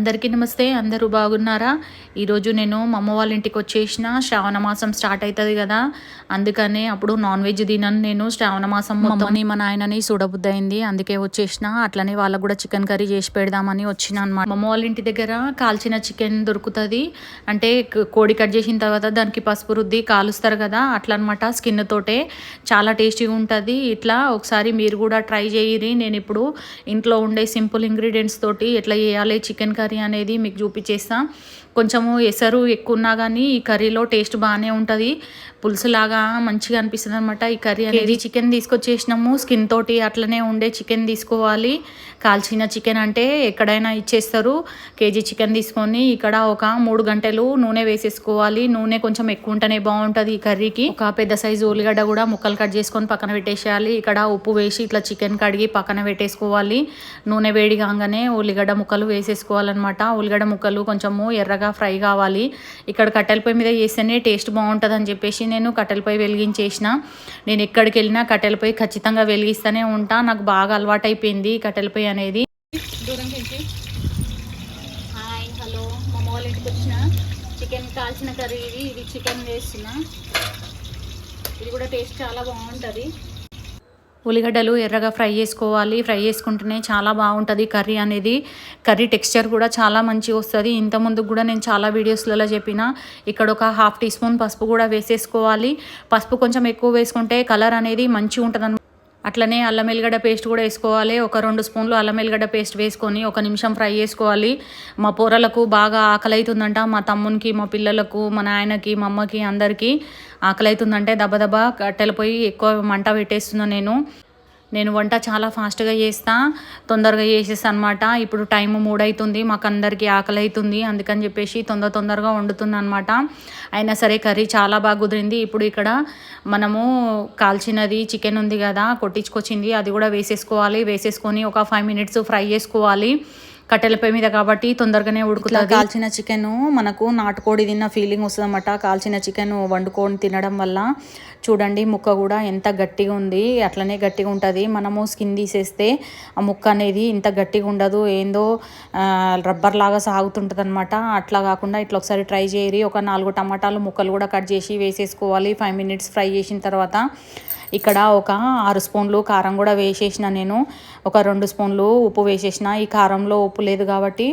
అందరికీ నమస్తే అందరూ బాగున్నారా? ఈరోజు నేను మా అమ్మ వాళ్ళ ఇంటికి వచ్చేసిన. శ్రావణ మాసం స్టార్ట్ అవుతుంది కదా. అందుకనే అప్పుడు నాన్ వెజ్ తినను నేను శ్రావణ మాసం మొత్తమని మా నాయనని చూడబుద్ధి అయింది అందుకే వచ్చేసిన. అట్లనే వాళ్ళకు కూడా చికెన్ కర్రీ చేసి పెడదామని వచ్చిన అనమాట మా అమ్మ వాళ్ళ ఇంటి దగ్గర కాల్చిన చికెన్ దొరుకుతుంది. అంటే కోడి కట్ చేసిన తర్వాత దానికి పసుపు రుద్ది కాలుస్తారు కదా అట్లా అనమాట స్కిన్ తోటే. చాలా టేస్టీగా ఉంటుంది. ఇట్లా ఒకసారి మీరు కూడా ట్రై చేయరి. నేను ఇప్పుడు ఇంట్లో ఉండే సింపుల్ ఇంగ్రీడియంట్స్ తోటి ఎట్లా చేయాలి చికెన్ కర్రీ అనేది మీకు చూపించేస్తా. కొంచెము ఎసరు ఎక్కువ ఉన్నా కానీ ఈ కర్రీలో టేస్ట్ బాగానే ఉంటుంది. పులుసులాగా మంచిగా అనిపిస్తుంది అనమాట ఈ కర్రీ అనేది చికెన్ తీసుకొచ్చేసినాము. స్కిన్ తోటి అట్లనే ఉండే చికెన్ తీసుకోవాలి. కాల్చిన చికెన్ అంటే ఎక్కడైనా ఇచ్చేస్తారు. కేజీ చికెన్ తీసుకొని ఇక్కడ ఒక మూడు గంటలు నూనె వేసేసుకోవాలి. నూనె కొంచెం ఎక్కువ ఉంటేనే బాగుంటుంది ఈ కర్రీకి. ఒక పెద్ద సైజు ఉల్లిగడ్డ కూడా ముక్కలు కట్ చేసుకొని పక్కన పెట్టేసేయాలి. ఇక్కడ ఉప్పు వేసి ఇట్లా చికెన్ కడిగి పక్కన పెట్టేసుకోవాలి. నూనె వేడి కాగానే ఉల్లిగడ్డ ముక్కలు వేసేసుకోవాలన్నమాట ఉల్లిగడ్డ ముక్కలు కొంచెము ఎర్రగా ఫ్రై కావాలి. ఇక్కడ కట్టెల పొయ్యి మీద చేస్తేనే టేస్ట్ బాగుంటుంది అని చెప్పేసి నేను కట్టెల పొయ్యి వెలిగించేసిన. నేను ఎక్కడికి వెళ్ళినా కట్టెల పొయ్యి ఖచ్చితంగా వెలిగిస్తూనే ఉంటా. నాకు బాగా అలవాటైపోయింది కట్టెల పొయ్యి అనేది. Hi hello. మా ఇంటికి వచ్చిన చికెన్ కాల్చిన కర్రీ ఇది. ఇది చికెన్ వేసిన ఇది కూడా టేస్ట్ చాలా బాగుంటుంది. ఉల్లిగడ్డలు ఎర్రగా ఫ్రై చేసుకోవాలి. ఫ్రై చేసుకుంటేనే చాలా బాగుంటుంది కర్రీ అనేది. కర్రీ టెక్స్చర్ కూడా చాలా మంచిగా వస్తుంది. ఇంత ముందుకు కూడా నేను చాలా వీడియోస్లలో చెప్పిన. ఇక్కడ ఒక హాఫ్ టీ స్పూన్ పసుపు కూడా వేసేసుకోవాలి. పసుపు కొంచెం ఎక్కువ వేసుకుంటే కలర్ అనేది మంచిగా ఉంటుంది అట్లనే అల్లం ఎల్లిగడ్డ పేస్ట్ కూడా వేసుకోవాలి. ఒక రెండు స్పూన్లు అల్లం ఎల్లిగడ్డ పేస్ట్ వేసుకొని ఒక నిమిషం ఫ్రై చేసుకోవాలి. మా కూరలకు బాగా ఆకలి అవుతుందంట మా తమ్మునికి మా పిల్లలకు మా నాయనకి మా అమ్మకి అందరికీ ఆకలి అవుతుందంటే దెబ్బ దెబ్బ కట్టెలు పోయి ఎక్కువ మంట పెట్టేస్తున్నాను నేను. నేను వంట చాలా ఫాస్ట్గా చేస్తా తొందరగా చేసేస్తా అనమాట ఇప్పుడు టైం మూడవుతుంది మాకు అందరికీ ఆకలి అవుతుంది అందుకని చెప్పేసి తొందర తొందరగా వండుతుంది అనమాట అయినా సరే కర్రీ చాలా బాగా కుదిరింది. ఇప్పుడు ఇక్కడ మనము కాల్చినది చికెన్ ఉంది కదా కొట్టించుకొచ్చింది అది కూడా వేసేసుకోవాలి. వేసేసుకొని ఒక ఫైవ్ మినిట్స్ ఫ్రై చేసుకోవాలి. కట్టెల మీద కాబట్టి తొందరగానే ఉడుకుతుంది. కాల్చిన చికెన్ మనకు నాటుకోడి తిన్న ఫీలింగ్ వస్తుంది అన్నమాట కాల్చిన చికెన్ వండుకొని తినడం వల్ల చూడండి ముక్క కూడా ఎంత గట్టిగా ఉంది. అట్లనే గట్టిగా ఉంటుంది. మనము స్కిన్ తీసేస్తే ఆ ముక్క అనేది ఇంత గట్టిగా ఉండదు. ఏందో రబ్బర్ లాగా సాగుతుంటుంది అనమాట అట్లా కాకుండా ఇట్లా ఒకసారి ట్రై చేయరి ఒక నాలుగు టమాటాలు ముక్కలు కూడా కట్ చేసి వేసేసుకోవాలి. ఫైవ్ మినిట్స్ ఫ్రై చేసిన తర్వాత ఇక్కడ ఒక ఆరు స్పూన్లు కారం కూడా వేసేసిన నేను. ఒక రెండు స్పూన్లు ఉప్పు వేసేసిన ఈ కారంలో ఉప్పు లేదు కాబట్టి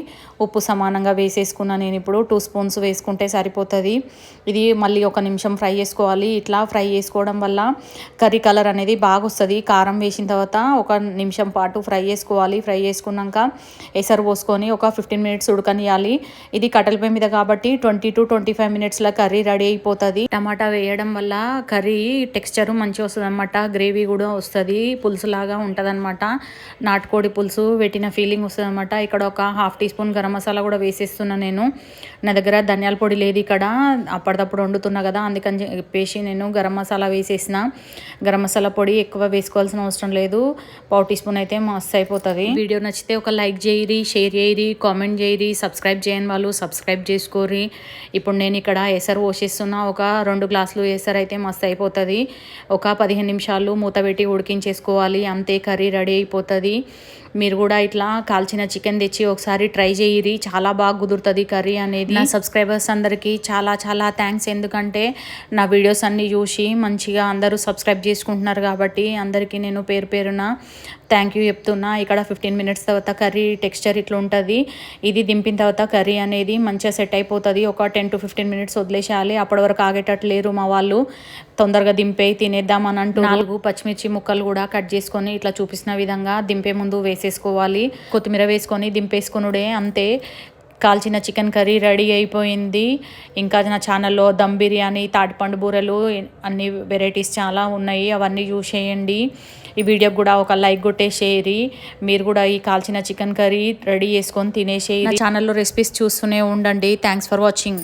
ఉప్పు సమానంగా వేసేసుకున్నా నేను ఇప్పుడు. టూ స్పూన్స్ వేసుకుంటే సరిపోతుంది. ఇది మళ్ళీ ఒక నిమిషం ఫ్రై చేసుకోవాలి. ఇట్లా ఫ్రై చేసుకోవడం వల్ల కర్రీ కలర్ అనేది బాగా వస్తుంది కారం వేసిన తర్వాత ఒక నిమిషం పాటు ఫ్రై చేసుకోవాలి. ఫ్రై చేసుకున్నాక ఎసరు పోసుకొని ఒక ఫిఫ్టీన్ మినిట్స్ ఉడకనియాలి. ఇది కట్టెల మీద కాబట్టి ట్వంటీ టు ట్వంటీ ఫైవ్ మినిట్స్లో కర్రీ రెడీ అయిపోతుంది. టమాటా వేయడం వల్ల కర్రీ టెక్స్చర్ మంచిగా వస్తుంది అనమాట గ్రేవీ కూడా వస్తుంది. పులుసు లాగా ఉంటుంది అనమాట నాటుకోడి పులుసు పెట్టిన ఫీలింగ్ వస్తుంది అనమాట ఇక్కడ ఒక half teaspoon garam masala కూడా వేసేస్తున్నా నేను. నా దగ్గర ధనియాల పొడి లేదు ఇక్కడ. అప్పటిదప్పుడు వండుతున్నా కదా అందుకని చెప్పేసి నేను గరం మసాలా వేసేసిన. గరం మసాలా పొడి ఎక్కువ వేసుకోవాల్సిన అవసరం లేదు. పావు టీ స్పూన్ అయితే మస్తు అయిపోతుంది. వీడియో నచ్చితే ఒక లైక్ చేయరి షేర్ చేయరి కామెంట్ చేయరి సబ్స్క్రైబ్ చేయని వాళ్ళు సబ్స్క్రైబ్ చేసుకోరి ఇప్పుడు నేను ఇక్కడ ఎసరు పోషిస్తున్నా ఒక రెండు గ్లాసులు ఎసరు అయితే మస్తు అయిపోతుంది. ఒక పదిహేను నిమిషాలు మూత పెట్టి ఉడికించేసుకోవాలి. అంతే కర్రీ రెడీ అయిపోతుంది. మీరు కూడా ఇట్లా కాల్చిన చికెన్ తెచ్చి ఒకసారి ట్రై చేయరి. చాలా బాగా కుదురుతుంది కర్రీ అనేది. నా సబ్స్క్రైబర్స్ అందరికీ చాలా చాలా థ్యాంక్స్ ఎందుకంటే నా వీడియోస్ అన్నీ చూసి మంచిగా అందరూ సబ్స్క్రైబ్ చేసుకుంటున్నారు కాబట్టి అందరికీ నేను పేరు పేరున థ్యాంక్ యూ చెప్తున్నా. ఇక్కడ ఫిఫ్టీన్ మినిట్స్ తర్వాత కర్రీ టెక్స్చర్ ఇట్లా ఉంటుంది. ఇది దింపిన తర్వాత కర్రీ అనేది మంచిగా సెట్ అయిపోతుంది. ఒక టెన్ టు ఫిఫ్టీన్ మినిట్స్ వదిలేసేయాలి. అప్పటి వరకు లేరు మా వాళ్ళు. తొందరగా దింపే తినేద్దాం అని అంటూ నాలుగు పచ్చిమిర్చి ముక్కలు కూడా కట్ చేసుకొని ఇట్లా చూపిస్తున్న విధంగా దింపే ముందు వేసేసుకోవాలి. కొత్తిమీర వేసుకొని దింపేసుకునుడే. అంతే కాల్చిన చికెన్ కర్రీ రెడీ అయిపోయింది. ఇంకా నా ఛానల్లో దమ్ బిర్యానీ తాటిపండు బూరెలు అన్ని వెరైటీస్ చాలా ఉన్నాయి. అవన్నీ చూసేయండి ఈ వీడియోకి కూడా ఒక లైక్ కొట్టేసేయరి మీరు కూడా ఈ కాల్చిన చికెన్ కర్రీ రెడీ చేసుకొని తినేసేయి ఛానల్లో రెసిపీస్ చూస్తూనే ఉండండి. Thanks for watching